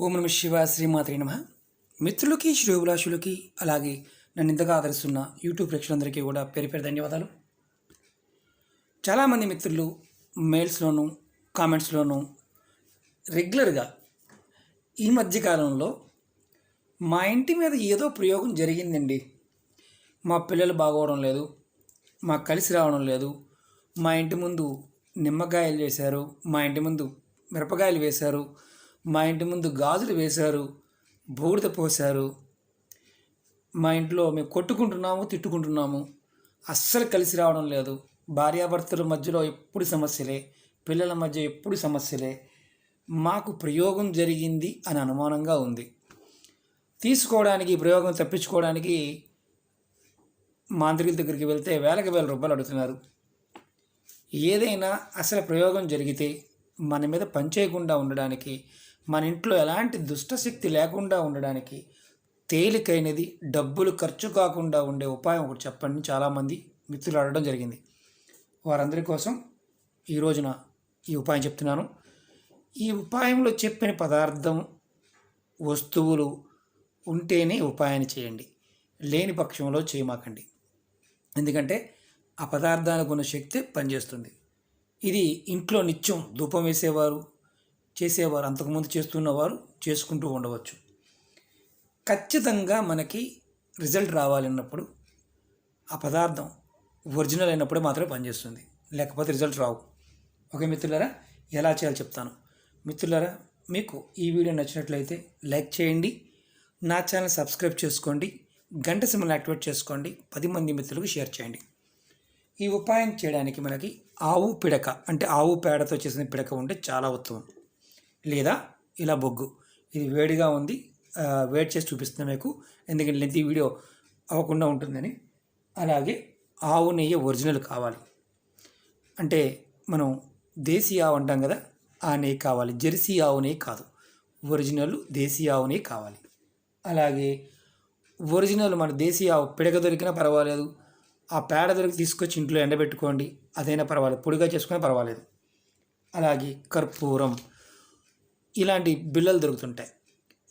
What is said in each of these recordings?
ఓం నమ శివ శ్రీమాత్రి నమ. మిత్రులకి శ్రేయోభిలాషులకి అలాగే నన్ను ఇంతగా ఆదరిస్తున్న యూట్యూబ్ ప్రేక్షకులందరికీ కూడా పేరు పేరు ధన్యవాదాలు. చాలామంది మిత్రులు మెయిల్స్లోనూ కామెంట్స్లోనూ రెగ్యులర్గా ఈ మధ్యకాలంలో మా ఇంటి మీద ఏదో ప్రయోగం జరిగిందండి. మా పిల్లలు బాగోవడం లేదు మాకు కలిసి రావడం లేదు మా ఇంటి ముందు నిమ్మకాయలు వేశారు మా ఇంటి ముందు మిరపకాయలు వేశారు మా ఇంటి ముందు గాజులు వేశారు బూడిద పోశారు. మా ఇంట్లో మేము కొట్టుకుంటున్నాము తిట్టుకుంటున్నాము. అస్సలు కలిసి రావడం లేదు. భార్యాభర్తల మధ్యలో ఎప్పుడు సమస్యలే పిల్లల మధ్య ఎప్పుడు సమస్యలే. మాకు ప్రయోగం జరిగింది అని అనుమానంగా ఉంది. తీసుకోవడానికి ప్రయోగం తప్పించుకోవడానికి మాంత్రికుల దగ్గరికి వెళ్తే వేలకు వేల రూపాయలు అడుగుతున్నారు. ఏదైనా అసలు ప్రయోగం జరిగితే మన మీద పనిచేయకుండా ఉండడానికి మన ఇంట్లో ఎలాంటి దుష్టశక్తి లేకుండా ఉండడానికి తేలికైనది డబ్బులు ఖర్చు కాకుండా ఉండే ఉపాయం ఒకటి చెప్పండి. చాలామంది మిత్రులు అడగడం జరిగింది. వారందరి కోసం ఈ రోజున ఈ ఉపాయం చెప్తున్నాను. ఈ ఉపాయంలో చెప్పిన పదార్థం వస్తువులు ఉంటేనే ఉపాయాన్ని చేయండి. లేని పక్షంలో చేయమాకండి. ఎందుకంటే ఆ పదార్థానికి ఉన్న శక్తి పనిచేస్తుంది. ఇది ఇంట్లో నిత్యం ధూపం వేసేవారు చేసేవారు అంతకుముందు చేస్తున్నవారు చేసుకుంటూ ఉండవచ్చు. ఖచ్చితంగా మనకి రిజల్ట్ రావాలన్నప్పుడు ఆ పదార్థం ఒరిజినల్ అయినప్పుడే మాత్రమే పనిచేస్తుంది. లేకపోతే రిజల్ట్ రావు. ఓకే మిత్రులారా? ఎలా చేయాలో చెప్తాను. మిత్రులారా మీకు ఈ వీడియో నచ్చినట్లయితే లైక్ చేయండి. నా ఛానల్ సబ్స్క్రైబ్ చేసుకోండి. గంట సిమ్మల్ని యాక్టివేట్ చేసుకోండి. పది మంది మిత్రులకు షేర్ చేయండి. ఈ ఉపాయం చేయడానికి మనకి ఆవు పిడక అంటే ఆవు పేడతో చేసిన పిడక ఉంటే చాలా ఉత్తమం. లేదా ఇలా బొగ్గు. ఇది వేడిగా ఉంది. ఆ, వేడి చేసి చూపిస్తున్నా మీకు. ఎందుకంటే లెంత్ ఈ వీడియో అవ్వకుండా ఉంటుందని. అలాగే ఆవు నెయ్యి ఒరిజినల్ కావాలి. అంటే మనం దేశీ ఆవు అంటాం కదా ఆ నెయ్యి కావాలి. జెర్సీ ఆవు నెయ్యి కాదు. ఒరిజినల్ దేశీ ఆవు నెయ్యి కావాలి. అలాగే ఒరిజినల్ మన దేశీ ఆవు పిడక దొరికినా పర్వాలేదు. ఆ పేడ దొరికి తీసుకొచ్చి ఇంట్లో ఎండబెట్టుకోండి. అదైనా పర్వాలేదు. పొడిగా చేసుకున్నా పర్వాలేదు. అలాగే కర్పూరం ఇలాంటి బిళ్ళలు దొరుకుతుంటాయి.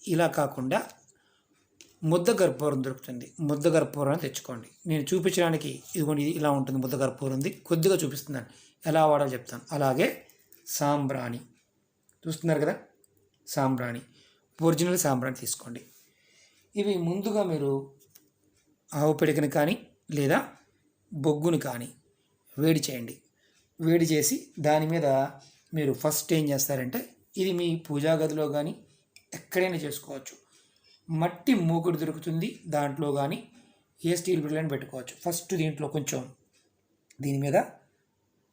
ఇలా కాకుండా ముద్ద కర్పూరం దొరుకుతుంది. ముద్ద కర్పూరం తెచ్చుకోండి. నేను చూపించడానికి ఇదిగోండి ఇది ఇలా ఉంటుంది ముద్ద కర్పూరం ఉంది. కొద్దిగా చూపిస్తున్నాను. ఎలా వాడాలో చెప్తాను. అలాగే సాంబ్రాణి. చూస్తున్నారు కదా? సాంబ్రాణి. ఒరిజినల్ సాంబ్రాణి తీసుకోండి. ఇవి ముందుగా మీరు ఆవు పిడికని కానీ లేదా బొగ్గుని కానీ వేడి చేయండి. వేడి చేసి దాని మీద మీరు ఫస్ట్ ఏం చేస్తారంటే ఇది మీ పూజా గదిలో కానీ ఎక్కడైనా చేసుకోవచ్చు. మట్టి మూకుడు దొరుకుతుంది దాంట్లో కానీ ఏ స్టీల్ బిళ్ళని పెట్టుకోవచ్చు. ఫస్ట్ దీంట్లో కొంచెం దీని మీద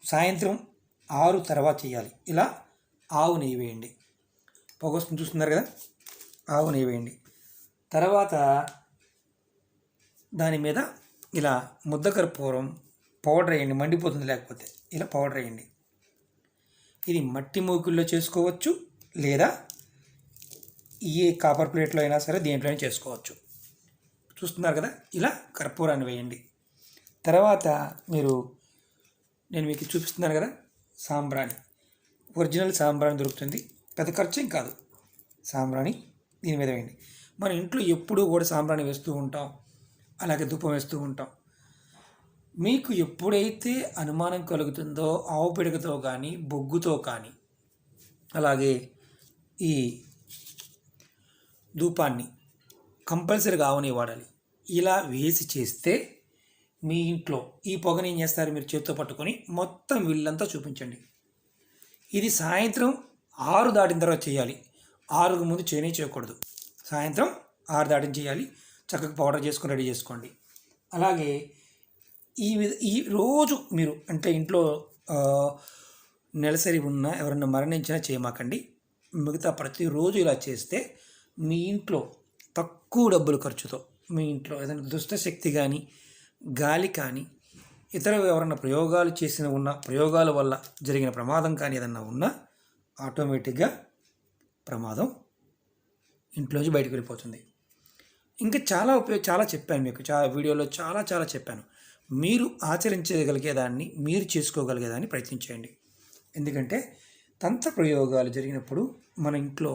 సాయంత్రం ఆరు తర్వాత చేయాలి. ఇలా ఆవు నెయ్యి వేయండి. పొగ వస్తుంది చూస్తున్నారు కదా? ఆవు నెయ్యి వేయండి. తర్వాత దాని మీద ఇలా ముద్ద కర్పూరం పౌడర్ వేయండి. మండిపోతుంది లేకపోతే. ఇలా పౌడర్ వేయండి. ఇది మట్టి మూకుల్లో చేసుకోవచ్చు లేదా ఏ కాపర్ ప్లేట్లో అయినా సరే దేంట్లో చేసుకోవచ్చు. చూస్తున్నారు కదా? ఇలా కర్పూరాన్ని వేయండి. తర్వాత మీరు నేను మీకు చూపిస్తున్నాను కదా సాంబ్రాణి. ఒరిజినల్ సాంబ్రాణి దొరుకుతుంది. పెద్ద ఖర్చు కాదు. సాంబ్రాణి దీని మీద వేయండి. మన ఇంట్లో ఎప్పుడూ కూడా సాంబ్రాణి వేస్తూ ఉంటాం. అలాగే దుప్పం వేస్తూ ఉంటాం. మీకు ఎప్పుడైతే అనుమానం కలుగుతుందో ఆవు పిడకతో కానీ బొగ్గుతో కానీ అలాగే ఈ ధూపాన్ని కంపల్సరీగా ఆవుని వాడాలి. ఇలా వేసి చేస్తే మీ ఇంట్లో ఈ పొగని ఏం చేస్తారు? మీరు చేత్తో పట్టుకొని మొత్తం వీళ్ళంతా చూపించండి. ఇది సాయంత్రం ఆరు దాటిన తర్వాత చేయాలి. ఆరుకు ముందు చేయనే చేయకూడదు. సాయంత్రం ఆరు దాటిన చేయాలి. చక్కగా పౌడర్ చేసుకొని రెడీ చేసుకోండి. అలాగే ఈ విధ- ఈ రోజు మీరు అంటే ఇంట్లో నెలసరి ఉన్న ఎవరైనా మరణించినా చేయమాకండి. మిగతా ప్రతిరోజు ఇలా చేస్తే మీ ఇంట్లో తక్కువ డబ్బులు ఖర్చుతో మీ ఇంట్లో ఏదైనా దుష్టశక్తి కానీ గాలి కానీ ఇతర ఎవరైనా ప్రయోగాలు చేసిన ఉన్న ప్రయోగాల వల్ల జరిగిన ప్రమాదం కానీ ఏదన్నా ఉన్నా ఆటోమేటిక్గా ప్రమాదం ఇంట్లోంచి బయటకు వెళ్ళిపోతుంది. ఇంకా చాలా ఉపయోగ చాలా చెప్పాను మీకు చాలా వీడియోలో చాలా చాలా చెప్పాను. మీరు ఆచరించగలిగేదాన్ని మీరు చేసుకోగలిగేదాన్ని ప్రయత్నించేయండి ఎందుకంటే తంత్ర ప్రయోగాలు జరిగినప్పుడు మన ఇంట్లో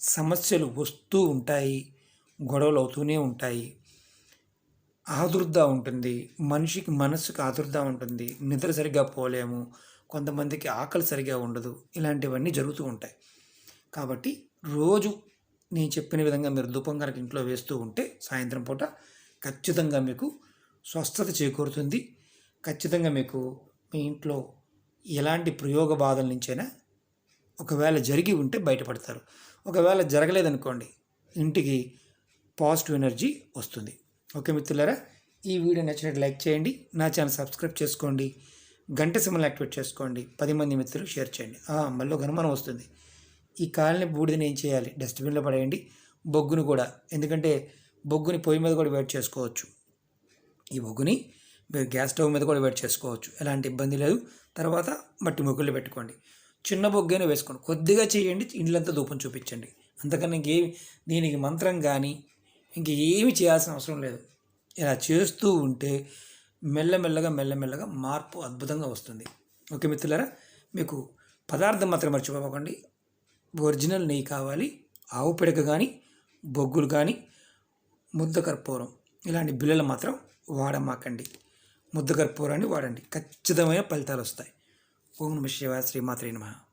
సమస్యలు వస్తూ ఉంటాయి గొడవలు అవుతూనే ఉంటాయి. ఆదుర్ద ఉంటుంది మనిషికి మనసుకు ఆదుర్ద ఉంటుంది. నిద్ర సరిగ్గా పోలేము కొంతమందికి ఆకలి సరిగ్గా ఉండదు ఇలాంటివన్నీ జరుగుతూ ఉంటాయి. కాబట్టి రోజు నేను చెప్పిన విధంగా మీరు ధూపం కనుక ఇంట్లో వేస్తూ ఉంటే సాయంత్రం పూట ఖచ్చితంగా మీకు స్వస్థత చేకూరుతుంది. ఖచ్చితంగా మీకు మీ ఇంట్లో ఎలాంటి ప్రయోగ బాధల నుంచైనా ఒకవేళ జరిగి ఉంటే బయటపడతారు. ఒకవేళ జరగలేదనుకోండి ఇంటికి పాజిటివ్ ఎనర్జీ వస్తుంది. ఓకే మిత్రులారా ఈ వీడియో నచ్చినట్టు లైక్ చేయండి నా ఛానల్ సబ్స్క్రైబ్ చేసుకోండి గంట సిమ్మల్ని యాక్టివేట్ చేసుకోండి పది మంది మిత్రులు షేర్ చేయండి. మళ్ళీ గనుమానం వస్తుంది. ఈ కాలని బూడిదని ఏం చేయాలి? డస్ట్బిన్లో పడేయండి బొగ్గును కూడా. ఎందుకంటే బొగ్గుని పొయ్యి మీద కూడా వేడి చేసుకోవచ్చు. ఈ బొగ్గుని మీరు గ్యాస్ స్టవ్ మీద కూడా వేడి చేసుకోవచ్చు. ఎలాంటి ఇబ్బంది లేదు. తర్వాత మట్టి ముగ్గులు పెట్టుకోండి. చిన్న బొగ్గైనా వేసుకోండి. కొద్దిగా చేయండి. ఇండ్లంతా ధూపం చూపించండి. అంతకన్నా ఇంకేమి దీనికి మంత్రం కానీ ఇంక ఏమి చేయాల్సిన అవసరం లేదు. ఇలా చేస్తూ ఉంటే మెల్లమెల్లగా మెల్లమెల్లగా మార్పు అద్భుతంగా వస్తుంది. ఓకే మిత్రులారా మీకు పదార్థం మాత్రం మర్చిపోకండి. ఒరిజినల్ నెయ్యి కావాలి. ఆవు పిడక కానీ బొగ్గులు కానీ ముద్ద కర్పూరం ఇలాంటి బిళ్ళలు మాత్రం వాడమాకండి. ముద్దకర్పూరాన్ని వాడండి. ఖచ్చితమైన ఫలితాలు వస్తాయి ఓం నమ శివ శ్రీమాత్రి నమః.